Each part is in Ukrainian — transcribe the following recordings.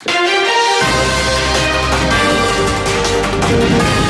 Thank you.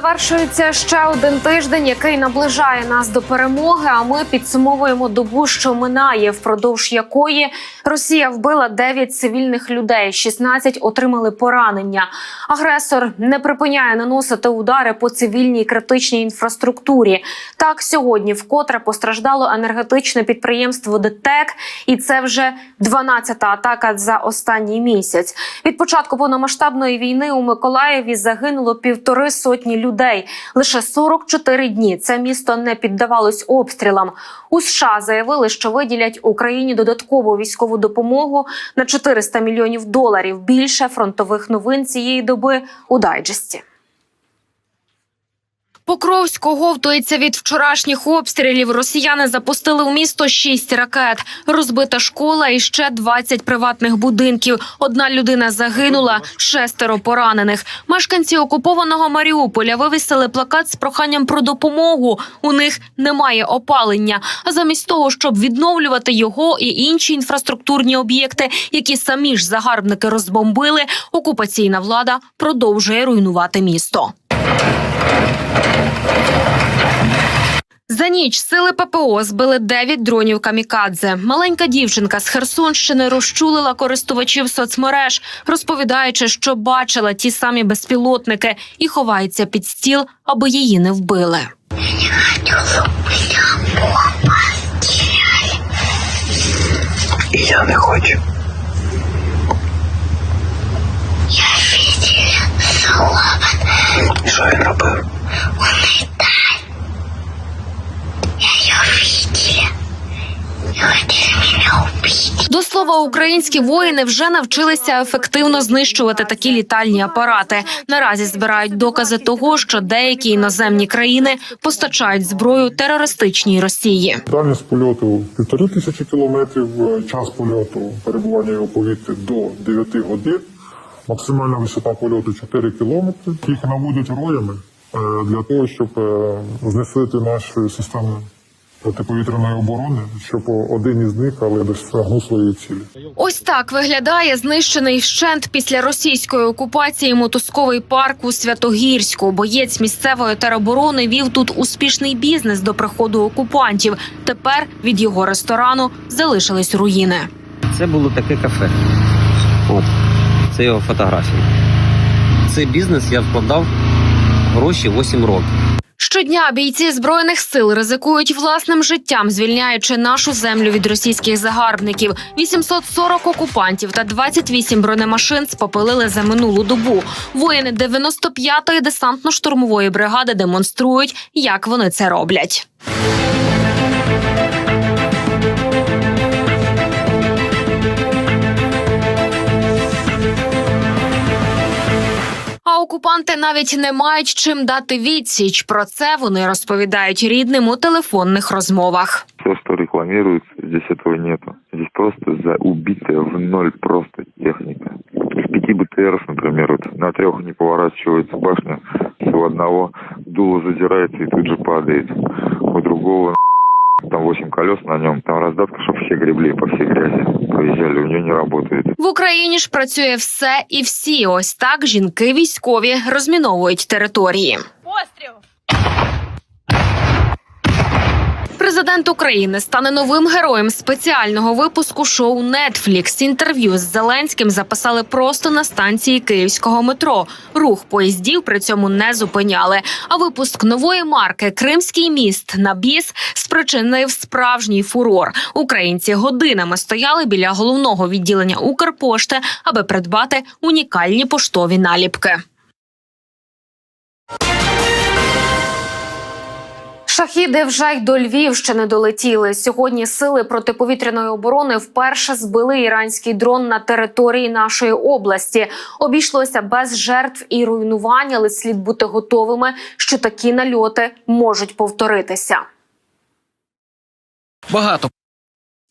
Завершується ще один тиждень, який наближає нас до перемоги. А ми підсумовуємо добу, що минає, впродовж якої Росія вбила 9 цивільних людей, 16 отримали поранення. Агресор не припиняє наносити удари по цивільній критичній інфраструктурі. Так сьогодні вкотре постраждало енергетичне підприємство ДТЕК, і це вже 12-та атака за останній місяць. Від початку повномасштабної війни у Миколаєві загинуло півтори сотні людей. Лише 44 дні це місто не піддавалось обстрілам. У США заявили, що виділять Україні додаткову військову допомогу на 400 мільйонів доларів. Більше фронтових новин цієї доби у дайджесті. Покровськ оговтується від вчорашніх обстрілів. Росіяни запустили у місто шість ракет. Розбита школа і ще 20 приватних будинків. Одна людина загинула, шестеро поранених. Мешканці окупованого Маріуполя вивісили плакат з проханням про допомогу. У них немає опалення. А замість того, щоб відновлювати його і інші інфраструктурні об'єкти, які самі ж загарбники розбомбили, окупаційна влада продовжує руйнувати місто. За ніч сили ППО збили 9 дронів камікадзе. Маленька дівчинка з Херсонщини розчулила користувачів соцмереж, розповідаючи, що бачила ті самі безпілотники і ховається під стіл, аби її не вбили. Я не хочу. І що він робив? До слова, українські воїни вже навчилися ефективно знищувати такі літальні апарати. Наразі збирають докази того, що деякі іноземні країни постачають зброю терористичній Росії. Дальність польоту півтори тисячі кілометрів, час польоту перебування його у повітрі до 9 годин, максимальна висота польоту 4 кілометри. Їх наводять роями е, для того, щоб е, знесити нашу систему протиповітряної оборони, щоб один із них, але досягнув своєї цілі. Ось так виглядає знищений вщент після російської окупації мотузковий парк у Святогірську. Боєць місцевої тероборони вів тут успішний бізнес до приходу окупантів. Тепер від його ресторану залишились руїни. Це було таке кафе. От. Це його фотографії. Цей бізнес я вкладав гроші 8 років. Щодня бійці збройних сил ризикують власним життям, звільняючи нашу землю від російських загарбників. 840 окупантів та 28 бронемашин спопилили за минулу добу. Воїни 95-ї десантно-штурмової бригади демонструють, як вони це роблять. А окупанти навіть не мають чим дати відсіч. Про це вони розповідають рідним у телефонних розмовах. Все, что рекламируется, здесь этого нету. Здесь просто за убитая в ноль просто техника. Из пяти БТРов, вот на трех не поворачивается башня, у одного дуло задирается и тут же падает. У другого там 8 колес на ньому, там роздатка, щоб всі гребли по всій грязі. Поезжали, у нее не работает. В Україні ж працює все і всі. Ось так жінки військові розміновують території. Президент України стане новим героєм спеціального випуску шоу Netflix. Інтерв'ю з Зеленським записали просто на станції київського метро. Рух поїздів при цьому не зупиняли. А випуск нової марки Кримський міст на біс спричинив справжній фурор. Українці годинами стояли біля головного відділення Укрпошти, аби придбати унікальні поштові наліпки. Шахіди вже й до Львівщини долетіли. Сьогодні сили протиповітряної оборони вперше збили іранський дрон на території нашої області. Обійшлося без жертв і руйнувань, але слід бути готовими, що такі нальоти можуть повторитися. Багато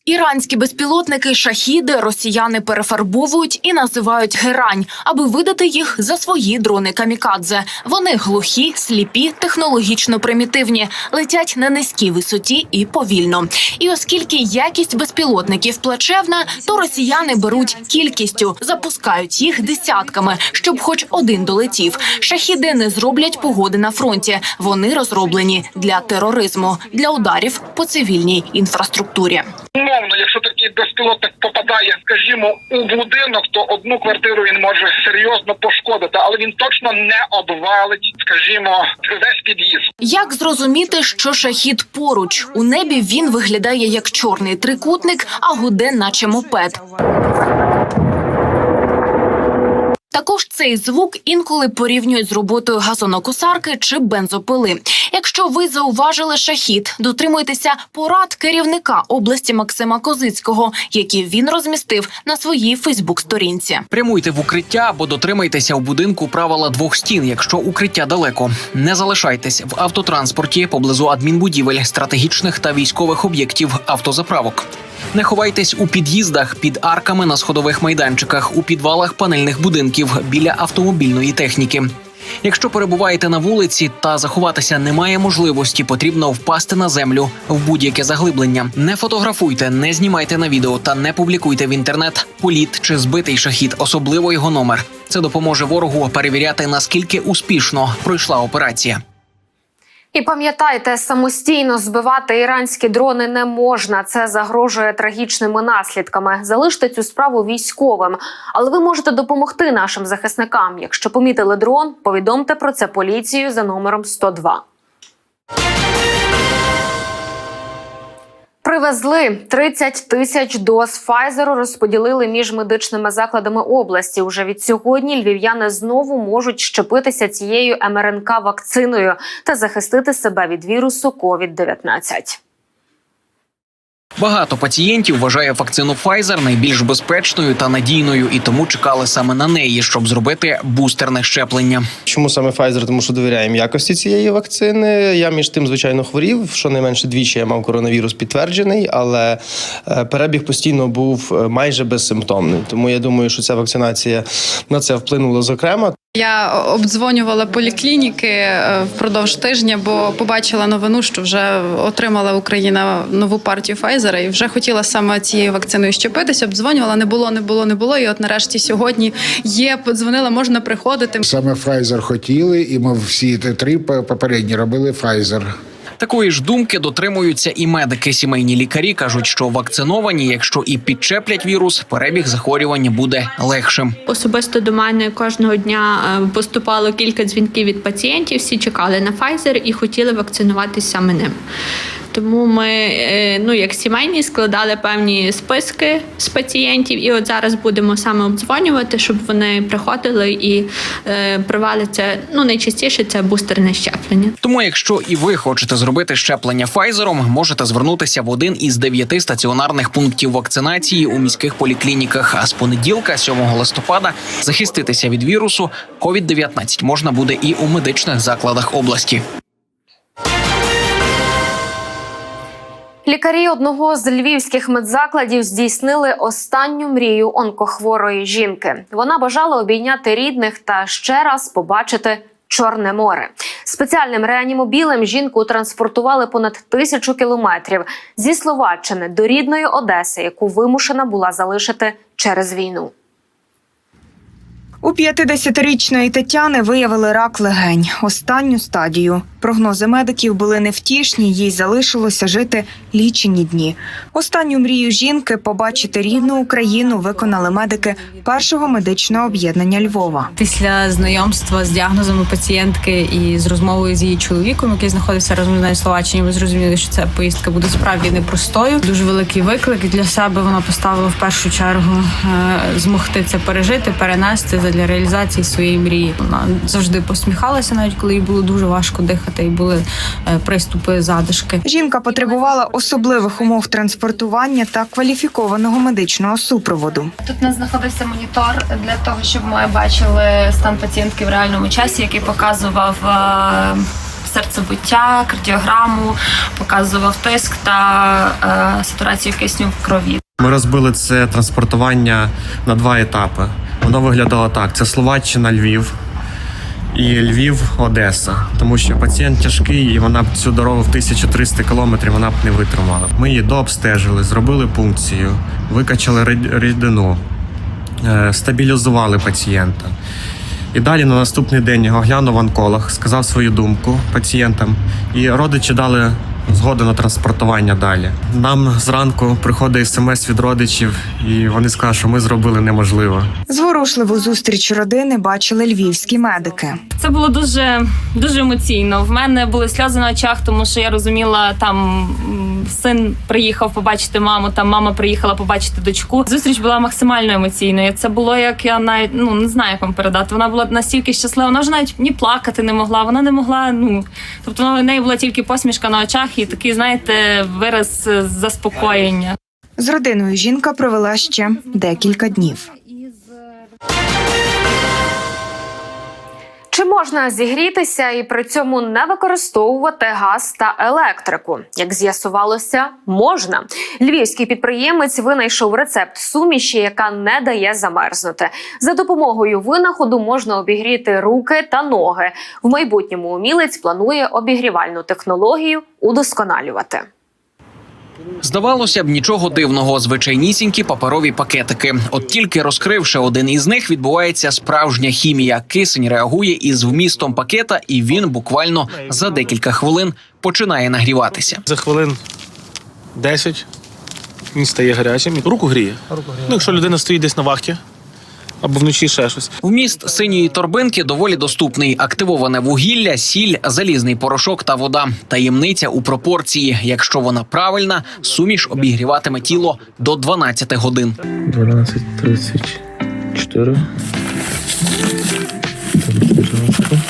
Іранські безпілотники шахіди росіяни перефарбовують і називають герань, аби видати їх за свої дрони камікадзе. Вони глухі, сліпі, технологічно примітивні, летять на низькій висоті і повільно. І оскільки якість безпілотників плачевна, то росіяни беруть кількістю, запускають їх десятками, щоб хоч один долетів. Шахіди не зроблять погоди на фронті. Вони розроблені для тероризму, для ударів по цивільній інфраструктурі. Умовно, якщо такий безпілотник попадає, скажімо, у будинок, то одну квартиру він може серйозно пошкодити, але він точно не обвалить, скажімо, весь під'їзд. Як зрозуміти, що шахід поруч у небі він виглядає як чорний трикутник, а гуде, наче мопед. Також цей звук інколи порівнюють з роботою газонокосарки чи бензопили. Якщо ви зауважили шахід, дотримуйтеся порад керівника області Максима Козицького, які він розмістив на своїй Фейсбук-сторінці. Прямуйте в укриття або дотримайтеся у будинку правила двох стін, якщо укриття далеко. Не залишайтесь в автотранспорті поблизу адмінбудівель, стратегічних та військових об'єктів автозаправок. Не ховайтесь у під'їздах під арками на сходових майданчиках, у підвалах панельних будинків біля автомобільної техніки. Якщо перебуваєте на вулиці та заховатися немає можливості, потрібно впасти на землю в будь-яке заглиблення. Не фотографуйте, не знімайте на відео та не публікуйте в інтернет політ чи збитий шахід, особливо його номер. Це допоможе ворогу перевіряти наскільки успішно пройшла операція. І пам'ятайте, самостійно збивати іранські дрони не можна. Це загрожує трагічними наслідками. Залиште цю справу військовим, але ви можете допомогти нашим захисникам. Якщо помітили дрон, повідомте про це поліцію за номером 102. Привезли 30 тисяч доз Файзеру, розподілили між медичними закладами області. Уже від сьогодні львів'яни знову можуть щепитися цією МРНК вакциною та захистити себе від вірусу COVID-19. Багато пацієнтів вважає вакцину Pfizer найбільш безпечною та надійною, і тому чекали саме на неї, щоб зробити бустерне щеплення. Чому саме Pfizer? Тому що довіряємо якості цієї вакцини. Я між тим, звичайно, хворів. Щонайменше двічі я мав коронавірус підтверджений, але е, перебіг постійно був е, майже безсимптомний. Тому я думаю, що ця вакцинація на це вплинула зокрема. Я обдзвонювала поліклініки е, впродовж тижня, бо побачила новину, що вже отримала Україна нову партію Файзера і вже хотіла саме цією вакциною щепитися. Обдзвонювала, не було, не було, не було. І от нарешті сьогодні є. Подзвонила, можна приходити. Саме Pfizer хотіли, і ми всі три попередні робили Pfizer. Такої ж думки дотримуються і медики. Сімейні лікарі кажуть, що вакциновані, якщо і підчеплять вірус, перебіг захворювання буде легшим. Особисто до мене кожного дня е, поступало кілька дзвінків від пацієнтів. Всі чекали на Pfizer і хотіли вакцинуватися саме ним. Тому ми, е, ну як сімейні, складали певні списки з пацієнтів, і от зараз будемо саме обдзвонювати, щоб вони приходили і е, провели це. Ну найчастіше це бустерне щеплення. Тому, якщо і ви хочете зробити щеплення Файзером, можете звернутися в один із дев'яти стаціонарних пунктів вакцинації у міських поліклініках. А з понеділка, 7 листопада, захиститися від вірусу COVID-19 можна буде і у медичних закладах області. Лікарі одного з львівських медзакладів здійснили останню мрію онкохворої жінки. Вона бажала обійняти рідних та ще раз побачити Чорне море. Спеціальним реанімобілем жінку транспортували понад тисячу кілометрів зі Словаччини до рідної Одеси, яку вимушена була залишити через війну. У 50-річної Тетяни виявили рак легень, останню стадію. Прогнози медиків були невтішні, їй залишилося жити лічені дні. Останню мрію жінки побачити рідну Україну виконали медики першого медичного об'єднання Львова. Після знайомства з діагнозами пацієнтки і з розмовою з її чоловіком, який знаходився разом з нею в Словаччині, ми зрозуміли, що ця поїздка буде справді непростою. Дуже великий виклик для себе. Вона поставила в першу чергу е, змогти це пережити, перенести для реалізації своєї мрії. Вона завжди посміхалася, навіть коли їй було дуже важко дихати, і були е, приступи задишки. Жінка потребувала особливих умов транспортування та кваліфікованого медичного супроводу. Тут у нас знаходився монітор для того, щоб ми бачили стан пацієнтки в реальному часі, який показував е, серцебиття, кардіограму, показував тиск та е, сатурацію кисню в крові. Ми розбили це транспортування на два етапи. Воно виглядало так: це Словаччина, Львів і Львів, Одеса. Тому що пацієнт тяжкий, і вона б цю дорогу в 1300 кілометрів вона б не витримала. Ми її дообстежили, зробили пункцію, викачали рід- рідину, е, стабілізували пацієнта. І далі на наступний день його глянув онколог, сказав свою думку пацієнтам, і родичі дали згоду на транспортування далі. Нам зранку приходить смс від родичів, і вони сказали, що ми зробили неможливо. Зворушливу зустріч родини бачили львівські медики. Це було дуже дуже емоційно. В мене були сльози на очах, тому що я розуміла, там син приїхав побачити маму, там мама приїхала побачити дочку. Зустріч була максимально емоційною. Це було як я навіть ну не знаю, як вам передати. Вона була настільки щаслива. Вона вже навіть ні плакати не могла. Вона не могла. Ну тобто вона- в неї була тільки посмішка на очах і такий, знаєте, вираз заспокоєння. З родиною жінка провела ще декілька днів. Можна зігрітися і при цьому не використовувати газ та електрику? Як з'ясувалося, можна. Львівський підприємець винайшов рецепт суміші, яка не дає замерзнути. За допомогою винаходу можна обігріти руки та ноги. В майбутньому умілець планує обігрівальну технологію удосконалювати. Здавалося б, нічого дивного, звичайнісінькі паперові пакетики. От тільки розкривши один із них, відбувається справжня хімія. Кисень реагує із вмістом пакета, і він буквально за декілька хвилин починає нагріватися. За хвилин 10 він стає гарячим. і Руку гріє. Ну, якщо людина стоїть десь на вахті або вночі ще щось. Вміст синьої торбинки доволі доступний: активоване вугілля, сіль, залізний порошок та вода. Таємниця у пропорції. Якщо вона правильна, суміш обігріватиме тіло до 12 годин. 12.34. Температура.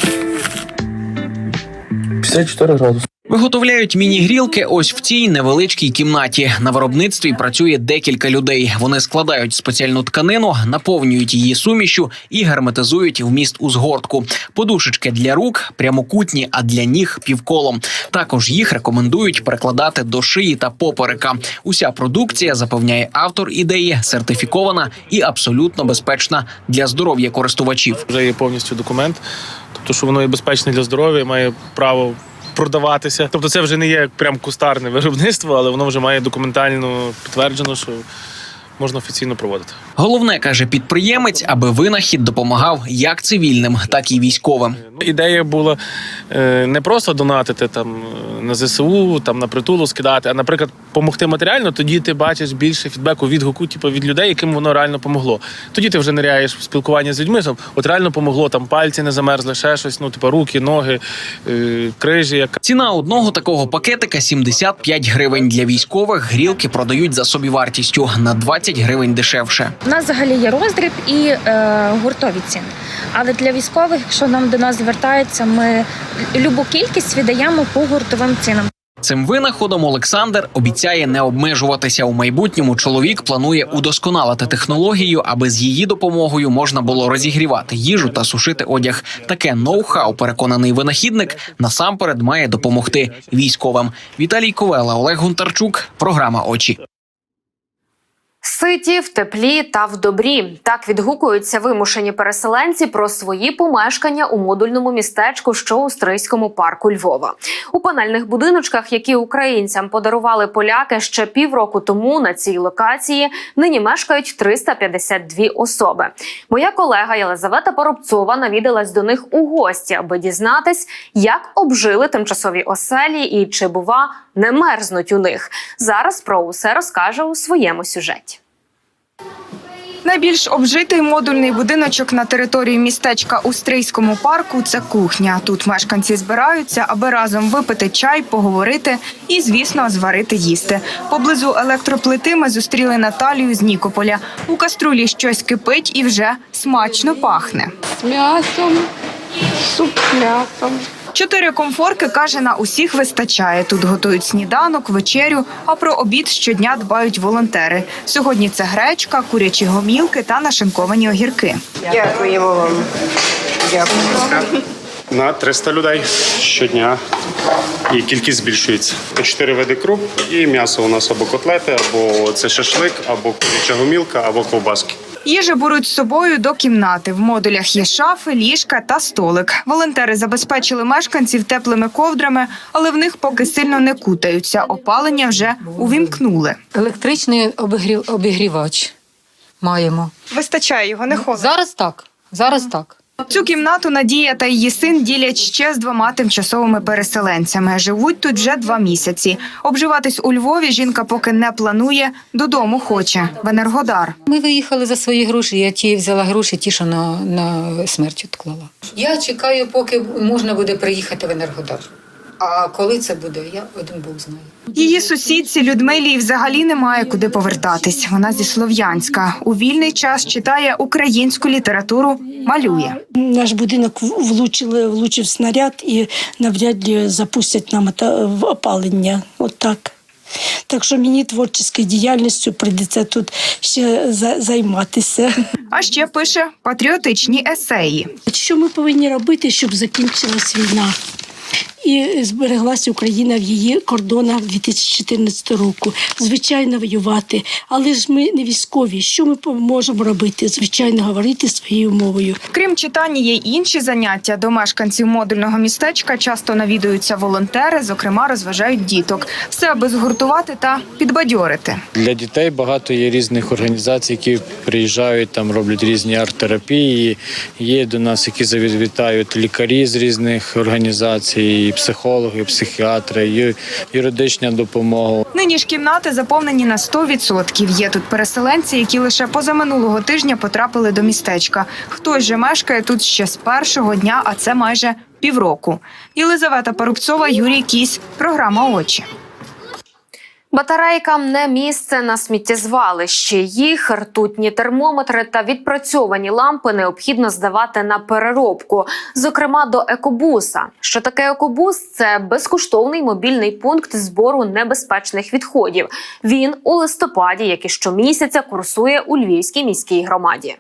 54 градуси. Виготовляють міні-грілки ось в цій невеличкій кімнаті. На виробництві працює декілька людей. Вони складають спеціальну тканину, наповнюють її сумішю і герметизують вміст у згортку. Подушечки для рук прямокутні, а для ніг півколом. Також їх рекомендують перекладати до шиї та поперека. Уся продукція запевняє автор ідеї, сертифікована і абсолютно безпечна для здоров'я користувачів. Вже є повністю документ, тобто, що воно є безпечне для здоров'я, має право продаватися. Тобто, це вже не є прям кустарне виробництво, але воно вже має документально підтверджено, що можна офіційно проводити. Головне каже підприємець, аби винахід допомагав як цивільним, так і військовим. Ідея була е, не просто донатити там е, на ЗСУ, там на притулу скидати, а, наприклад, допомогти матеріально, тоді ти бачиш більше фідбеку, відгуку, типу, від людей, яким воно реально помогло. Тоді ти вже ниряєш в спілкування з людьми. там, От реально помогло, там пальці не замерзли, ще щось, ну, типу, руки, ноги, е, крижі. Яка. Ціна одного такого пакетика 75 гривень. Для військових грілки продають за собівартістю на 20 гривень дешевше. У нас взагалі є роздріб і е, гуртові ціни. Але для військових, якщо нам до нас звертаються, ми любу кількість віддаємо по гуртовим цінам. Цим винаходом Олександр обіцяє не обмежуватися у майбутньому. Чоловік планує удосконалити технологію, аби з її допомогою можна було розігрівати їжу та сушити одяг. Таке ноу-хау, переконаний винахідник, насамперед має допомогти військовим. Віталій Ковела, Олег Гунтарчук. Програма очі. Ситі в теплі та в добрі так відгукуються вимушені переселенці про свої помешкання у модульному містечку, що у Стрийському парку Львова. У панельних будиночках, які українцям подарували поляки ще півроку тому на цій локації, нині мешкають 352 особи. Моя колега Єлизавета Поробцова навідалась до них у гості, аби дізнатись, як обжили тимчасові оселі і чи бува не мерзнуть у них. Зараз про усе розкаже у своєму сюжеті. Найбільш обжитий модульний будиночок на території містечка у Стрийському парку це кухня. Тут мешканці збираються, аби разом випити чай, поговорити і, звісно, зварити їсти. Поблизу електроплити ми зустріли Наталію з Нікополя. У каструлі щось кипить і вже смачно пахне. З м'ясом, з м'ясом. Чотири комфорки каже, на усіх вистачає. Тут готують сніданок, вечерю, а про обід щодня дбають волонтери. Сьогодні це гречка, курячі гомілки та нашинковані огірки. Дякуємо вам. Дякую. на 300 людей щодня. І кількість збільшується. По чотири види круп, і м'ясо у нас або котлети, або це шашлик, або куряча гумілка, або ковбаски. Їжу беруть з собою до кімнати. В модулях є шафи, ліжка та столик. Волонтери забезпечили мешканців теплими ковдрами, але в них поки сильно не кутаються. Опалення вже увімкнули. Електричний обігрів, обігрівач маємо. Вистачає його, не холодно? Зараз так. Зараз так. Цю кімнату Надія та її син ділять ще з двома тимчасовими переселенцями. Живуть тут вже два місяці. Обживатись у Львові жінка поки не планує, додому хоче в Енергодар. Ми виїхали за свої гроші. Я ті взяла гроші, ті, що на, на смерть відклала. Я чекаю, поки можна буде приїхати в Енергодар. А коли це буде, я один Бог знає. Її сусідці Людмилі взагалі немає куди повертатись. Вона зі Слов'янська. У вільний час читає українську літературу, малює. Наш будинок влучили, влучив снаряд і навряд ли запустять нам опалення. От так. Так що мені творчою діяльністю прийдеться тут ще за- займатися. А ще пише патріотичні есеї. Що ми повинні робити, щоб закінчилась війна? І збереглася Україна в її кордонах 2014 року. Звичайно, воювати. Але ж ми не військові. Що ми можемо робити? Звичайно, говорити своєю мовою. Крім читання, є й інші заняття. До мешканців модульного містечка часто навідуються волонтери, зокрема, розважають діток. Все аби згуртувати та підбадьорити. Для дітей багато є різних організацій, які приїжджають, там роблять різні арт-терапії. Є до нас, які завітають лікарі з різних організацій, і психологи, і психіатри, і юридична допомога. Нині ж кімнати заповнені на 100%. Є тут переселенці, які лише позаминулого тижня потрапили до містечка. Хтось же мешкає тут ще з першого дня, а це майже півроку. Єлизавета Парубцова, Юрій Кісь, програма Очі. Батарейкам не місце на сміттєзвалищі. Їх ртутні термометри та відпрацьовані лампи необхідно здавати на переробку, зокрема до екобуса. Що таке екобус? Це безкоштовний мобільний пункт збору небезпечних відходів. Він у листопаді, як і щомісяця, курсує у Львівській міській громаді.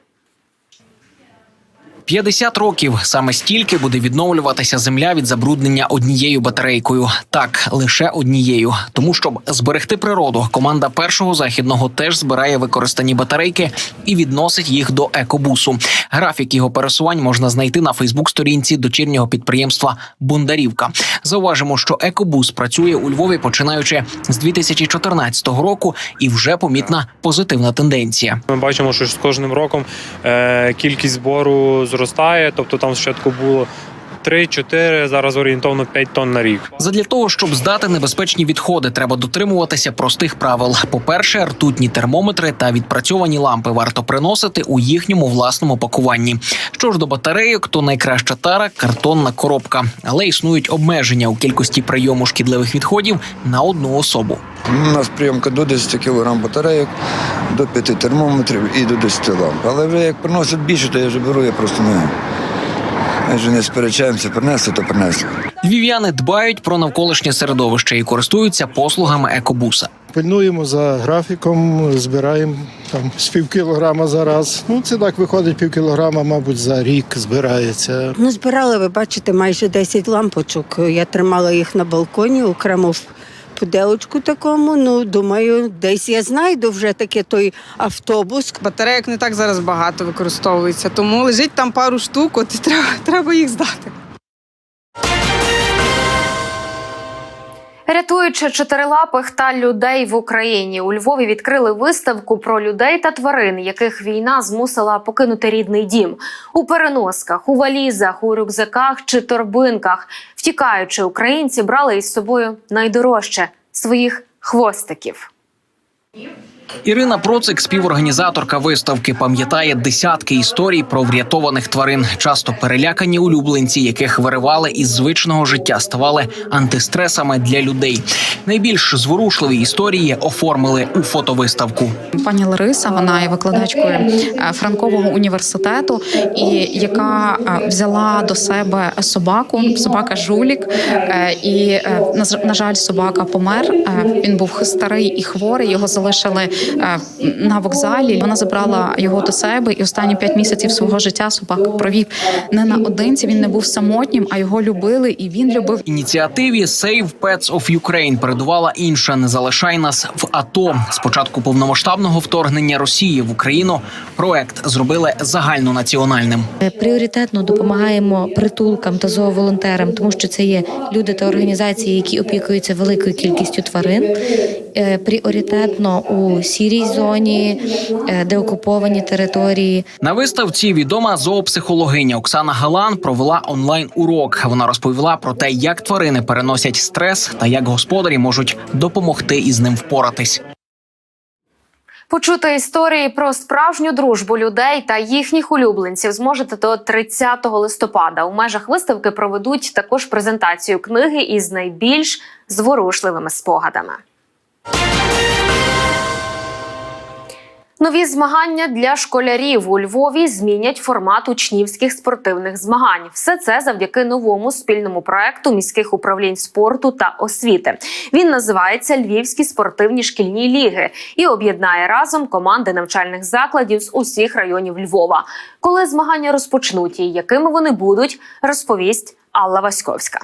50 років саме стільки буде відновлюватися земля від забруднення однією батарейкою. Так, лише однією. Тому щоб зберегти природу, команда першого західного теж збирає використані батарейки і відносить їх до екобусу. Графік його пересувань можна знайти на Фейсбук-сторінці дочірнього підприємства Бондарівка. Зауважимо, що екобус працює у Львові починаючи з 2014 року, і вже помітна позитивна тенденція. Ми бачимо, що з кожним роком е, кількість збору зростає. Тобто там спочатку було 3-4, зараз орієнтовно 5 тонн на рік. Задля того, щоб здати небезпечні відходи, треба дотримуватися простих правил. По-перше, ртутні термометри та відпрацьовані лампи варто приносити у їхньому власному пакуванні. Що ж до батарейок, то найкраща тара картонна коробка, але існують обмеження у кількості прийому шкідливих відходів на одну особу. У нас прийомка до 10 кг батарейок, до 5 термометрів і до 10 ламп. Але вже як приносять більше, то я вже беру, я просто не, ми ж не сперечаємося, принесли, то принесли. Львів'яни дбають про навколишнє середовище і користуються послугами екобуса. Пильнуємо за графіком, збираємо там з пів кілограма за раз. Ну, це так виходить пів кілограма, мабуть, за рік збирається. Ну, збирали, ви бачите, майже 10 лампочок. Я тримала їх на балконі, окремо в пуделочку такому. Ну, думаю, десь я знайду вже таке той автобус. Батарейок не так зараз багато використовується, тому лежить там пару штук, от і треба, треба їх здати. Рятуючи чотирилапих та людей в Україні, у Львові відкрили виставку про людей та тварин, яких війна змусила покинути рідний дім у переносках, у валізах, у рюкзаках чи торбинках. Втікаючи, українці брали із собою найдорожче своїх хвостиків. Ірина Процик, співорганізаторка виставки, пам'ятає десятки історій про врятованих тварин. Часто перелякані улюбленці, яких виривали із звичного життя, ставали антистресами для людей. Найбільш зворушливі історії оформили у фотовиставку. Пані Лариса, вона є викладачкою е, Франкового університету, і яка е, взяла до себе собаку, собака жулік. е, І на жаль, собака помер. Він був старий і хворий. Його залишили на вокзалі. Вона забрала його до себе, і останні п'ять місяців свого життя собака провів не наодинці. Він не був самотнім, а його любили, і він любив Ініціативі Save Pets of Ukraine передувала інша не залишай нас в АТО. З початку повномасштабного вторгнення Росії в Україну проект зробили загальнонаціональним. Е, Пріоритетно допомагаємо притулкам та зооволонтерам, тому що це є люди та організації, які опікуються великою кількістю тварин. Е, Пріоритетно у сірій зоні, е, де окуповані території. На виставці відома зоопсихологиня Оксана Галан провела онлайн урок. Вона розповіла про те, як тварини переносять стрес та як господарі можуть допомогти із ним впоратись. Почути історії про справжню дружбу людей та їхніх улюбленців зможете до 30 листопада. У межах виставки проведуть також презентацію книги із найбільш зворушливими спогадами. Нові змагання для школярів у Львові змінять формат учнівських спортивних змагань. Все це завдяки новому спільному проекту міських управлінь спорту та освіти. Він називається Львівські спортивні шкільні ліги і об'єднає разом команди навчальних закладів з усіх районів Львова. Коли змагання розпочнуть і якими вони будуть, розповість Алла Васьковська.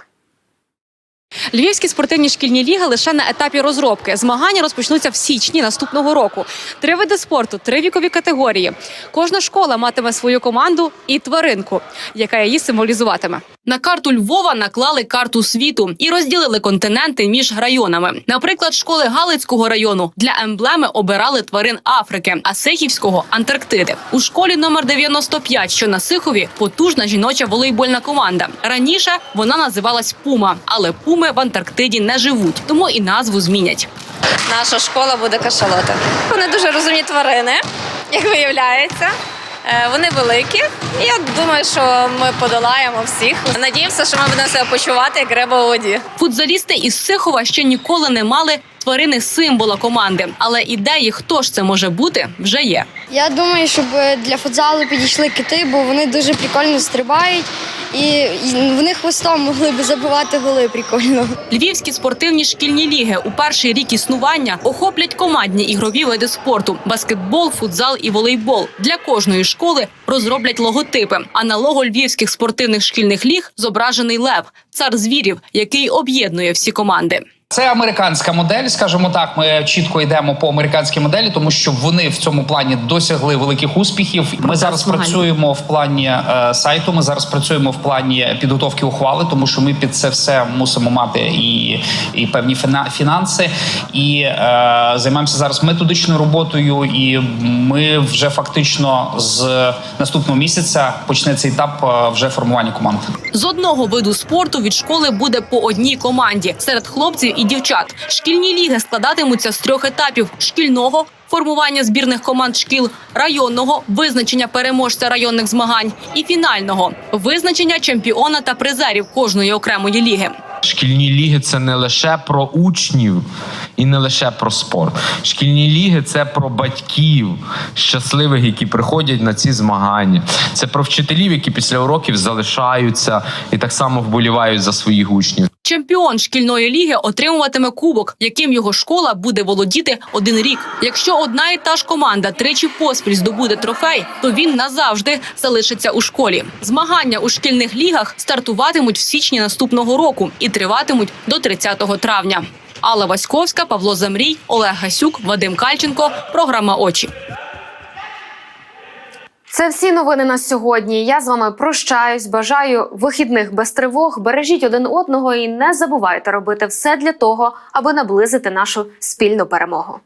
Львівські спортивні шкільні ліги лише на етапі розробки. Змагання розпочнуться в січні наступного року. Три види спорту, три вікові категорії. Кожна школа матиме свою команду і тваринку, яка її символізуватиме. На карту Львова наклали карту світу і розділили континенти між районами. Наприклад, школи Галицького району для емблеми обирали тварин Африки, а Сихівського Антарктиди. У школі номер 95, що на Сихові, потужна жіноча волейбольна команда. Раніше вона називалась Пума, але пуми в Антарктиді не живуть, тому і назву змінять. Наша школа буде кашалоти. Вони дуже розумні тварини, як виявляється. Е, Вони великі, і я думаю, що ми подолаємо всіх. Надіємося, що ми будемо себе почувати як риба у воді. Футзалісти із Сихова ще ніколи не мали тварини символа команди, але ідеї, хто ж це може бути, вже є. Я думаю, щоб для футзалу підійшли кити, бо вони дуже прикольно стрибають і вони хвостом могли б забивати голи прикольно. Львівські спортивні шкільні ліги у перший рік існування охоплять командні ігрові види спорту: баскетбол, футзал і волейбол. Для кожної школи розроблять логотипи. А на лого львівських спортивних шкільних ліг зображений лев, цар звірів, який об'єднує всі команди. Це американська модель, скажімо так. Ми чітко йдемо по американській моделі, тому що вони в цьому плані досягли великих успіхів. Ми зараз змагання. працюємо в плані е, сайту. Ми зараз працюємо в плані підготовки ухвали, тому що ми під це все мусимо мати і, і певні фіна- фінанси. І е, займаємося зараз методичною роботою. І ми вже фактично з наступного місяця почнеться етап е, вже формування команд. З одного виду спорту від школи буде по одній команді серед хлопців і дівчат. Шкільні ліги складатимуться з трьох етапів: шкільного формування збірних команд шкіл, районного визначення переможця районних змагань і фінального визначення чемпіона та призерів кожної окремої ліги. Шкільні ліги це не лише про учнів і не лише про спорт. Шкільні ліги це про батьків щасливих, які приходять на ці змагання. Це про вчителів, які після уроків залишаються і так само вболівають за своїх учнів. Чемпіон шкільної ліги отримуватиме кубок, яким його школа буде володіти один рік. Якщо одна і та ж команда тричі поспіль здобуде трофей, то він назавжди залишиться у школі. Змагання у шкільних лігах стартуватимуть в січні наступного року і триватимуть до 30 травня. Алла Васьковська, Павло Замрій, Олег Гасюк, Вадим Кальченко. Програма Очі. Це всі новини на сьогодні. Я з вами прощаюсь. Бажаю вихідних без тривог. Бережіть один одного і не забувайте робити все для того, аби наблизити нашу спільну перемогу.